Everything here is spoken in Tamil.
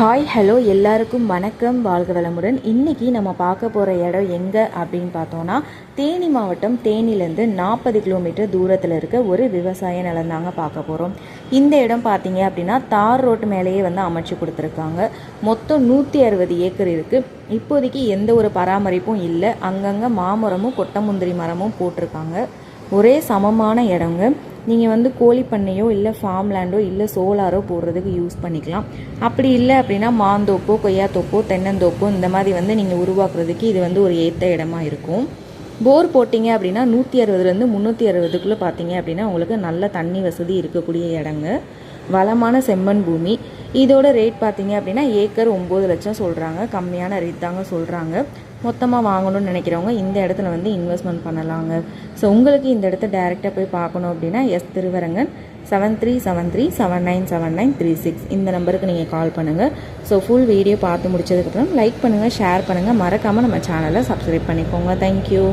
ஹாய் ஹலோ எல்லாருக்கும் வணக்கம். வாழ்க வளமுடன். இன்றைக்கி நம்ம பார்க்க போகிற இடம் எங்கே அப்படின்னு பார்த்தோன்னா தேனி மாவட்டம் தேனிலேருந்து நாற்பது கிலோமீட்டர் தூரத்தில் இருக்க ஒரு விவசாய நிலம் தாங்க பார்க்க போகிறோம் இந்த இடம் பார்த்தீங்க அப்படின்னா தார் ரோட்டு மேலேயே வந்து அமைச்சு கொடுத்துருக்காங்க. மொத்தம் நூற்றி அறுபது ஏக்கர் இருக்குது இப்போதைக்கு எந்த ஒரு பராமரிப்பும் இல்லை. அங்கங்கே மாமரமும் கொட்டமுந்திரி மரமும் போட்டிருக்காங்க. ஒரே சமமான இடங்க. நீங்கள் வந்து கோழி பண்ணையோ இல்லை ஃபார்ம் லேண்டோ இல்லை சோலாரோ போடுறதுக்கு யூஸ் பண்ணிக்கலாம். அப்படி இல்லை அப்படின்னா மாந்தோப்போ கொய்யாத்தோப்போ தென்னந்தோப்போ இந்த மாதிரி வந்து நீங்கள் உருவாக்குறதுக்கு இது வந்து ஒரு ஏற்ற இடமா இருக்கும். போர் போட்டிங்க அப்படின்னா நூற்றி அறுபதுலேருந்து முந்நூற்றி அறுபதுக்குள்ளே பார்த்தீங்க அப்படின்னா உங்களுக்கு நல்ல தண்ணி வசதி இருக்கக்கூடிய இடங்க. வளமான செம்மண் பூமி. இதோட ரேட் பார்த்தீங்க அப்படின்னா ஏக்கர் ஒம்பது லட்சம் சொல்கிறாங்க கம்மியான ரேட் தாங்க சொல்கிறாங்க மொத்தமாக வாங்கணும்னு நினைக்கிறவங்க இந்த இடத்துல வந்து இன்வெஸ்ட்மெண்ட் பண்ணலாங்க. ஸோ உங்களுக்கு இந்த இடத்த டேரெக்டாக போய் பார்க்கணும் அப்படின்னா S Thiruvarangan seven three seven three seven nine seven nine three six இந்த நம்பருக்கு நீங்கள் கால் பண்ணுங்கள் ஸோ ஃபுல் வீடியோ பார்த்து முடிச்சதுக்கப்புறம் லைக் பண்ணுங்கள் ஷேர் பண்ணுங்கள் மறக்காமல் நம்ம சேனலை சப்ஸ்கிரைப் பண்ணிக்கோங்க. தேங்க்யூ